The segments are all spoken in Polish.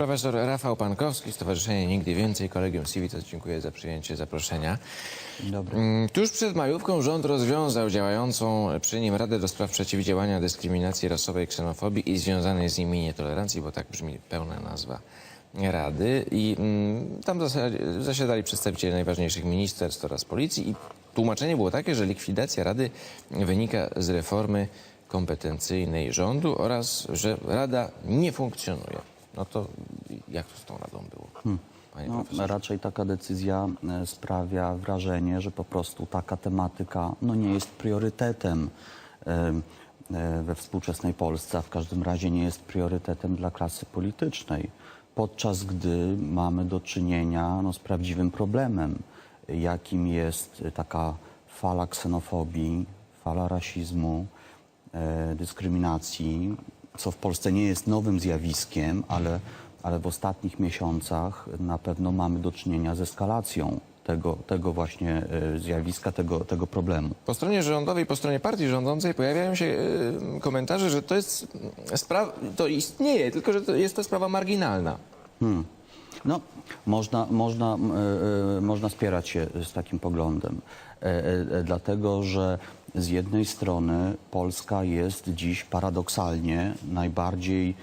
Profesor Rafał Pankowski, Stowarzyszenie Nigdy Więcej, Kolegium Civitas. Dziękuję za przyjęcie zaproszenia. Dobry. Mm, Tuż przed majówką rząd rozwiązał działającą przy nim Radę do Spraw Przeciwdziałania Dyskryminacji Rasowej, Ksenofobii i związanej z nimi nietolerancji, bo tak brzmi pełna nazwa Rady. I mm, tam zasiadali przedstawiciele najważniejszych ministerstw oraz policji i tłumaczenie było takie, że likwidacja Rady wynika z reformy kompetencyjnej rządu oraz, że Rada nie funkcjonuje. No to jak to z tą Radą było, panie No, profesorze? raczej taka decyzja e, sprawia wrażenie, że po prostu taka tematyka no, nie jest priorytetem e, e, we współczesnej Polsce, a w każdym razie nie jest priorytetem dla klasy politycznej. Podczas gdy mamy do czynienia no, z prawdziwym problemem, jakim jest taka fala ksenofobii, fala rasizmu, e, dyskryminacji, co w Polsce nie jest nowym zjawiskiem, ale, ale w ostatnich miesiącach na pewno mamy do czynienia z eskalacją tego, tego właśnie e, zjawiska, tego, tego problemu. Po stronie rządowej, po stronie partii rządzącej pojawiają się y, komentarze, że to jest sprawa, to istnieje, tylko że to jest to sprawa marginalna. No, można, można, e, e, można spierać się z takim poglądem, e, e, dlatego że z jednej strony Polska jest dziś paradoksalnie najbardziej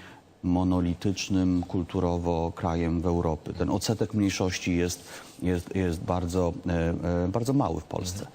monolitycznym kulturowo krajem w Europie. Ten odsetek mniejszości jest, jest, jest bardzo, e, e, bardzo mały w Polsce.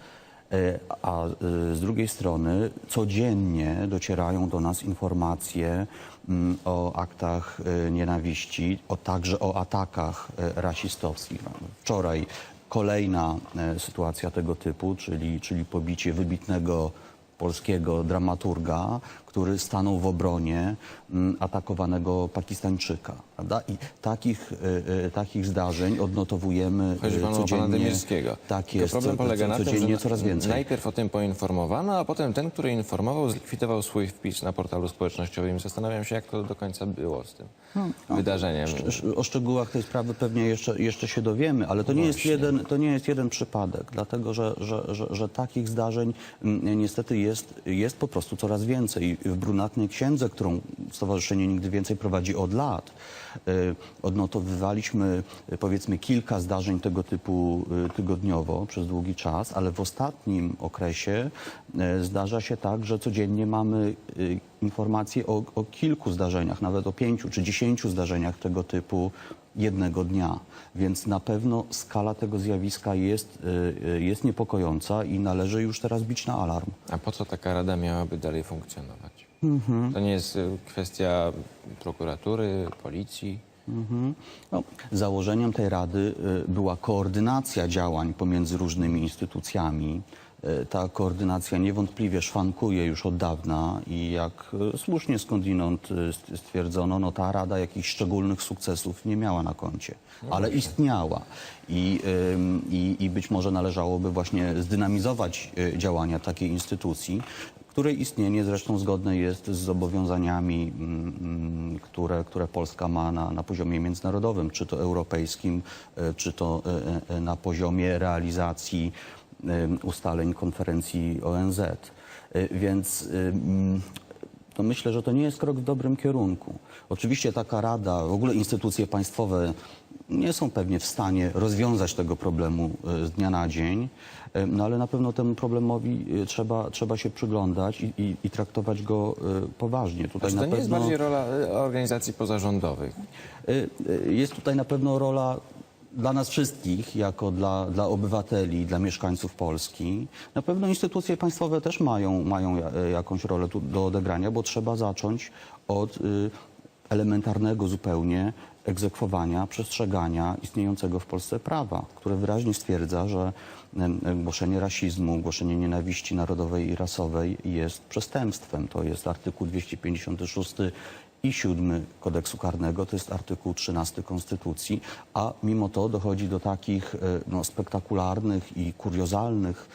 E, A z drugiej strony codziennie docierają do nas informacje mm, o aktach nienawiści, o także o atakach rasistowskich. Wczoraj kolejna e, sytuacja tego typu, czyli, czyli pobicie wybitnego polskiego dramaturga, który stanął w obronie mm, atakowanego Pakistańczyka. Prawda? I takich, e, e, takich zdarzeń odnotowujemy Chodzi e, panu o pana codziennie. Dymierskiego. Tak jest, problem polega na tym, że coraz więcej. najpierw o tym poinformowano, a potem ten, który informował, zlikwidował swój wpis na portalu społecznościowym. Zastanawiam się, jak to do końca było z tym Hmm. wydarzeniem. Sz- O szczegółach tej sprawy pewnie jeszcze, jeszcze się dowiemy, ale to nie, jest jeden, to nie jest jeden przypadek, dlatego że, że, że, że takich zdarzeń mm, niestety jest, jest po prostu coraz więcej. W brunatnej księdze, którą Stowarzyszenie Nigdy Więcej prowadzi od lat, y, odnotowywaliśmy y, powiedzmy kilka zdarzeń tego typu y, tygodniowo przez długi czas, ale w ostatnim okresie zdarza się tak, że codziennie mamy informacje o, o kilku zdarzeniach, nawet o pięciu czy dziesięciu zdarzeniach tego typu jednego dnia. Więc na pewno skala tego zjawiska jest, jest niepokojąca i należy już teraz bić na alarm. A po co taka rada miałaby dalej funkcjonować? Mhm. To nie jest y, kwestia prokuratury, policji. Mhm. No, założeniem tej Rady y, była koordynacja działań pomiędzy różnymi instytucjami. Y, Ta koordynacja niewątpliwie szwankuje już od dawna i jak y, słusznie skądinąd y, st- stwierdzono, no ta Rada jakichś szczególnych sukcesów nie miała na koncie, ale istniała. I, ym, i, I być może należałoby właśnie zdynamizować y, działania takiej instytucji, której istnienie zresztą zgodne jest z zobowiązaniami, mm, mm, które, które Polska ma na, na poziomie międzynarodowym, czy to europejskim, e, czy to e, e, na poziomie realizacji ustaleń konferencji ONZ. Więc to myślę, że to nie jest krok w dobrym kierunku. Oczywiście taka rada, w ogóle instytucje państwowe nie są pewnie w stanie rozwiązać tego problemu e, z dnia na dzień, e, no ale na pewno temu problemowi e, trzeba, trzeba się przyglądać i, i, i traktować go poważnie. Tutaj Znaczy, na to nie jest pewno bardziej rola organizacji pozarządowych. jest tutaj na pewno rola dla nas wszystkich, jako dla, dla obywateli, dla mieszkańców Polski. Na pewno instytucje państwowe też mają, mają ja- jakąś rolę tu do odegrania, bo trzeba zacząć od y, elementarnego zupełnie egzekwowania, przestrzegania istniejącego w Polsce prawa, które wyraźnie stwierdza, że głoszenie rasizmu, głoszenie nienawiści narodowej i rasowej jest przestępstwem. To jest artykuł 256 i 7 kodeksu karnego, to jest artykuł 13 Konstytucji, a mimo to dochodzi do takich e, no, spektakularnych i kuriozalnych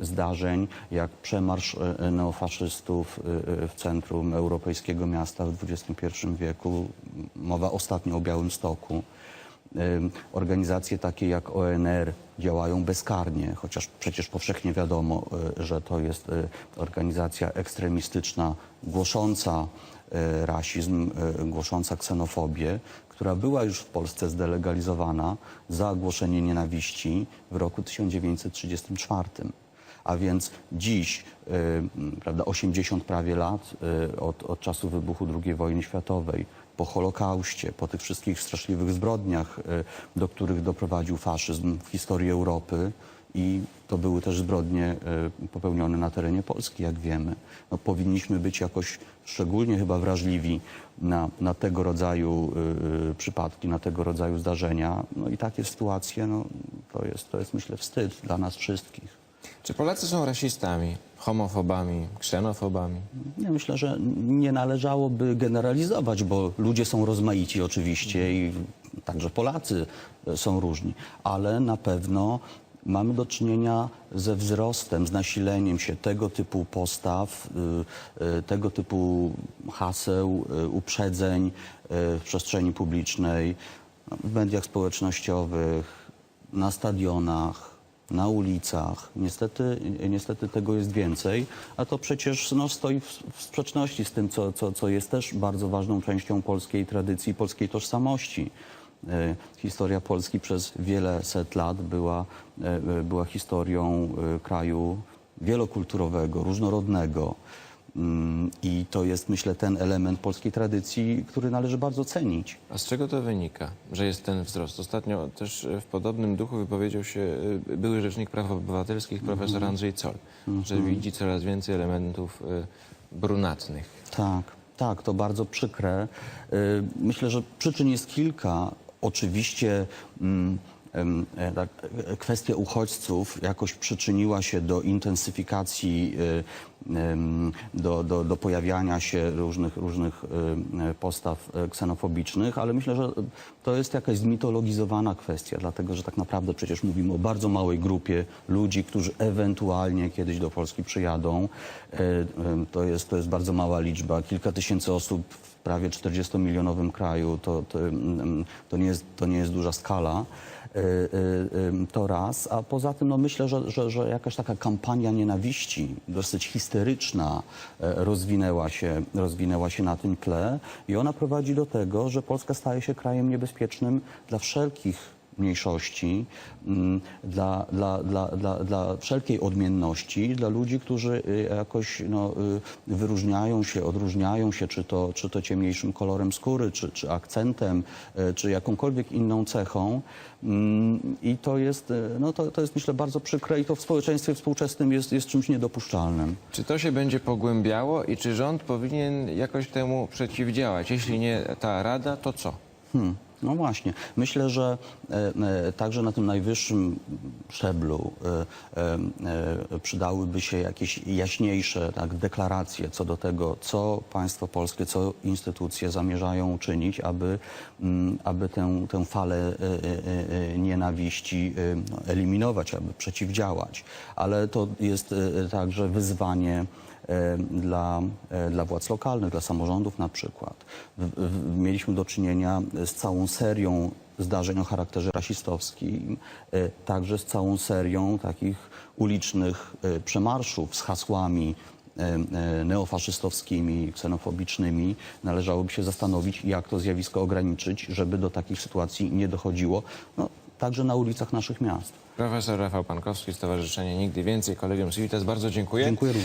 zdarzeń, jak przemarsz e, neofaszystów e, e, w centrum europejskiego miasta w XXI wieku. Mowa ostatnio o Białymstoku. Ym, Organizacje takie jak ONR działają bezkarnie, chociaż przecież powszechnie wiadomo, że to jest organizacja ekstremistyczna głosząca e, rasizm, e, głosząca ksenofobię, która była już w Polsce zdelegalizowana za głoszenie nienawiści w roku 1934. A więc dziś, y, m, prawda, 80 prawie lat y, od, od czasu wybuchu II wojny światowej, po Holokauście, po tych wszystkich straszliwych zbrodniach, y, do których doprowadził faszyzm w historii Europy i to były też zbrodnie y, popełnione na terenie Polski, jak wiemy. No, powinniśmy być jakoś szczególnie chyba wrażliwi na, na tego rodzaju y, przypadki, na tego rodzaju zdarzenia. No i takie sytuacje, no, to, jest, to jest myślę wstyd dla nas wszystkich. Czy Polacy są rasistami, homofobami, ksenofobami? Ja myślę, że nie należałoby generalizować, bo ludzie są rozmaici oczywiście i także Polacy e, są różni, ale na pewno mamy do czynienia ze wzrostem, z nasileniem się tego typu postaw, y, y, tego typu haseł, y, uprzedzeń w przestrzeni publicznej, w mediach społecznościowych, na stadionach, na ulicach. Niestety, niestety tego jest więcej, a to przecież no, stoi w, w sprzeczności z tym, co, co, co jest też bardzo ważną częścią polskiej tradycji, polskiej tożsamości. E, Historia Polski przez wiele set lat była, e, e, była historią kraju wielokulturowego, różnorodnego. Mm, I to jest, myślę, ten element polskiej tradycji, który należy bardzo cenić. A z czego to wynika, że jest ten wzrost? Ostatnio też w podobnym duchu wypowiedział się były rzecznik praw obywatelskich profesor Andrzej Zoll, że widzi coraz więcej elementów brunatnych. Tak, tak, to bardzo przykre. Myślę, że przyczyn jest kilka. Oczywiście mm, e, tak, e, kwestia uchodźców jakoś przyczyniła się do intensyfikacji, em, do, do, do pojawiania się różnych, różnych e, postaw e, ksenofobicznych, ale myślę, że to jest jakaś zmitologizowana kwestia, dlatego że tak naprawdę przecież mówimy o bardzo małej grupie ludzi, którzy ewentualnie kiedyś do Polski przyjadą. E, To jest, to jest bardzo mała liczba, kilka tysięcy osób prawie 40-milionowym kraju, to, to, mm, to, nie jest, to nie jest duża skala. E, em, To raz, a poza tym no myślę, że, że, że jakaś taka kampania nienawiści, dosyć histeryczna, e, rozwinęła się, rozwinęła się na tym tle i ona prowadzi do tego, że Polska staje się krajem niebezpiecznym dla wszelkich mniejszości, mm, dla, dla, dla, dla, dla wszelkiej odmienności, dla ludzi, którzy y, jakoś no, y, wyróżniają się, odróżniają się, czy to, czy to ciemniejszym kolorem skóry, czy, czy akcentem, y, czy jakąkolwiek inną cechą. Mm, I to jest, no, to, to jest myślę bardzo przykre i to w społeczeństwie współczesnym jest, jest czymś niedopuszczalnym. Czy to się będzie pogłębiało i czy rząd powinien jakoś temu przeciwdziałać? Jeśli nie ta rada, to co? Hmm. No właśnie. Myślę, że e, e, także na tym najwyższym szczeblu e, e, e, przydałyby się jakieś jaśniejsze tak, deklaracje co do tego, co państwo polskie, co instytucje zamierzają uczynić, aby, mm, aby tę, tę falę nienawiści eliminować, aby przeciwdziałać. Ale to jest także wyzwanie dla, dla władz lokalnych, dla samorządów na przykład. Mieliśmy do czynienia z całą serią zdarzeń o charakterze rasistowskim, e, także z całą serią takich ulicznych e, przemarszów z hasłami e, neofaszystowskimi, ksenofobicznymi. Należałoby się zastanowić, jak to zjawisko ograniczyć, żeby do takich sytuacji nie dochodziło, no, także na ulicach naszych miast. Profesor Rafał Pankowski, Stowarzyszenie Nigdy Więcej, Kolegium Civitas, bardzo dziękuję. Dziękuję również.